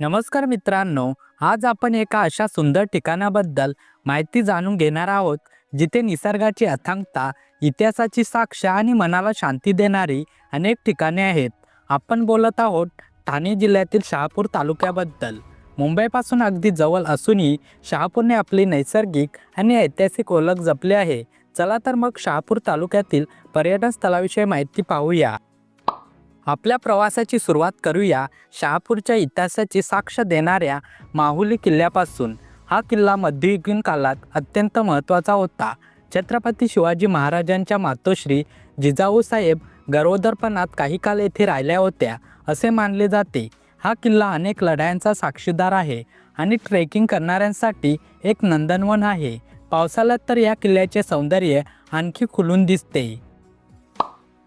नमस्कार मित्रांनो आज आपण एका अशा सुंदर ठिकाणाबद्दल माहिती जाणून घेणार आहोत जिथे निसर्गाची अथांगता इतिहासाची साक्ष आणि मनाला शांती देणारी अनेक ठिकाणे आहेत. आपण बोलत आहोत ठाणे जिल्ह्यातील शहापूर तालुक्याबद्दल. मुंबईपासून अगदी जवळ असूनही शहापूरने आपली नैसर्गिक आणि ऐतिहासिक ओळख जपली आहे. चला तर मग शहापूर तालुक्यातील पर्यटन स्थळाविषयी माहिती पाहूया. आपल्या प्रवासाची सुरुवात करूया शहापूरच्या इतिहासाची साक्ष देणाऱ्या माहुली किल्ल्यापासून. हा किल्ला मध्ययुगीन काळात अत्यंत महत्त्वाचा होता. छत्रपती शिवाजी महाराजांच्या मातोश्री जिजाऊसाहेब गरोदरपणात काही काळ येथे राहिल्या होत्या असे मानले जाते. हा किल्ला अनेक लढायांचा साक्षीदार आहे आणि ट्रेकिंग करणाऱ्यांसाठी एक नंदनवन आहे. पावसाळ्यात तर या किल्ल्याचे सौंदर्य आणखी खुलून दिसते.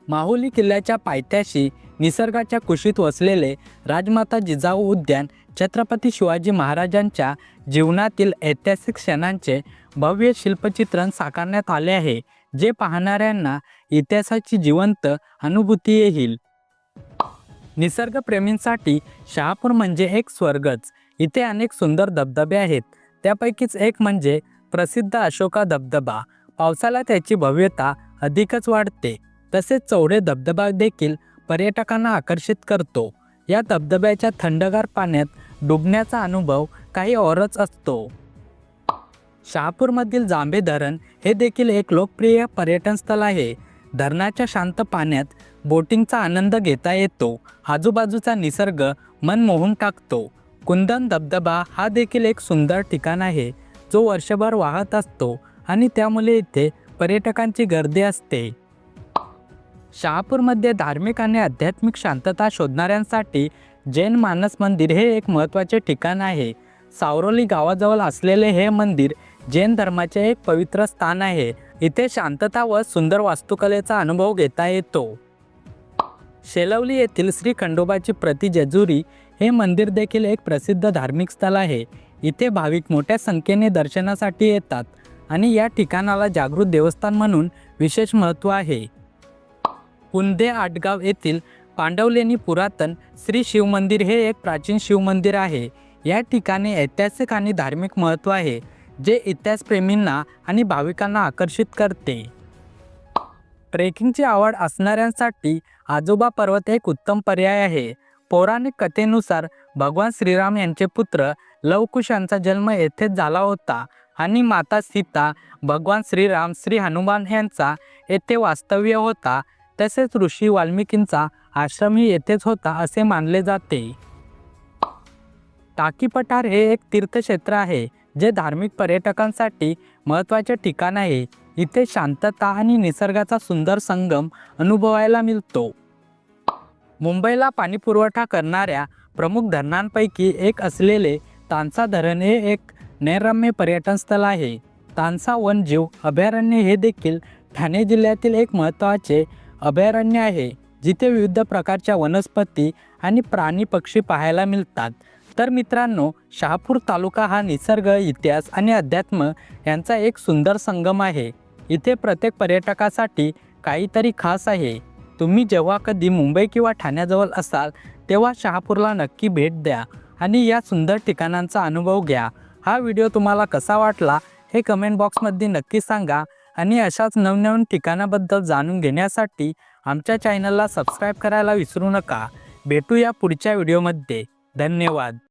माहुली किल्ल्याच्या पायथ्याशी निसर्गाच्या कुशीत वसलेले राजमाता जिजाऊ उद्यान छत्रपती शिवाजी महाराजांच्या जीवनातील ऐतिहासिक क्षणांचे भव्य शिल्पचित्रण साकारण्यात आले आहे जे पाहणाऱ्यांना इतिहासाची जिवंत अनुभूती येईल. निसर्गप्रेमींसाठी शहापूर म्हणजे एक स्वर्गच. इथे अनेक सुंदर धबधबे आहेत. त्यापैकीच एक म्हणजे प्रसिद्ध अशोका धबधबा. पावसाला त्याची भव्यता अधिकच वाढते. तसेच चौडे धबधबा देखील पर्यटकांना आकर्षित करतो. या धबधब्याच्या थंडगार पाण्यात डुबण्याचा अनुभव काही औरच असतो. शहापूरमधील जांभे धरण हे देखील एक लोकप्रिय पर्यटनस्थळ आहे. धरणाच्या शांत पाण्यात बोटिंगचा आनंद घेता येतो. आजूबाजूचा निसर्ग मन मोहून टाकतो. कुंदन धबधबा हा देखील एक सुंदर ठिकाण आहे जो वर्षभर वाहत असतो आणि त्यामुळे इथे पर्यटकांची गर्दी असते. शहापूरमध्ये धार्मिक आणि आध्यात्मिक शांतता शोधणाऱ्यांसाठी जैन मानस मंदिर हे एक महत्त्वाचे ठिकाण आहे. सावरोली गावाजवळ असलेले हे मंदिर जैन धर्माचे एक पवित्र स्थान आहे. इथे शांतता व सुंदर वास्तुकलेचा अनुभव घेता येतो. शेलवली येथील श्री खंडोबाची प्रति जेजुरी हे मंदिर देखील एक प्रसिद्ध धार्मिक स्थळ आहे. इथे भाविक मोठ्या संख्येने दर्शनासाठी येतात आणि या ठिकाणाला जागृत देवस्थान म्हणून विशेष महत्त्व आहे. कुंदे आटगाव येथील पांडवलेणी पुरातन श्री शिवमंदिर हे एक प्राचीन शिवमंदिर आहे. या ठिकाणी ऐतिहासिक आणि धार्मिक महत्त्व आहे जे इतिहासप्रेमींना आणि भाविकांना आकर्षित करते. ट्रेकिंगची आवड असणाऱ्यांसाठी आजोबा पर्वत एक उत्तम पर्याय आहे. पौराणिक कथेनुसार भगवान श्रीराम यांचे पुत्र लवकुश यांचा जन्म येथेच झाला होता आणि माता सीता भगवान श्रीराम श्री हनुमान यांचा येथे वास्तव्य होता. तसेच ऋषी वाल्मिकींचा आश्रमही येथेच होता असे मानले जाते. टाकी पठार हे एक तीर्थक्षेत्र आहे जे धार्मिक पर्यटकांसाठी महत्त्वाचे ठिकाण आहे. इथे शांतता आणि निसर्गाचा सुंदर संगम अनुभवायला मिळतो. मुंबईला पाणीपुरवठा करणाऱ्या प्रमुख धरणांपैकी एक असलेले तानसा धरण हे एक नैरम्य पर्यटनस्थळ आहे. तानसा वनजीव अभयारण्य हे देखील ठाणे जिल्ह्यातील एक महत्त्वाचे अभयारण्य आहे जिथे विविध प्रकारच्या वनस्पती आणि प्राणी पक्षी पाहायला मिळतात. तर मित्रांनो शहापूर तालुका हा निसर्ग इतिहास आणि अध्यात्म यांचा एक सुंदर संगम आहे. इथे प्रत्येक पर्यटकासाठी काहीतरी खास आहे. तुम्ही जेव्हा कधी मुंबई किंवा ठाण्याजवळ असाल तेव्हा शहापूरला नक्की भेट द्या आणि या सुंदर ठिकाणांचा अनुभव घ्या. हा व्हिडिओ तुम्हाला कसा वाटला हे कमेंट बॉक्समध्ये नक्की सांगा. आणि अशाच नवनवीन ठिकाणाबद्दल जाणून घेण्यासाठी आमच्या चॅनलला सबस्क्राईब करायला विसरू नका. भेटूया पुढच्या व्हिडिओमध्ये. धन्यवाद.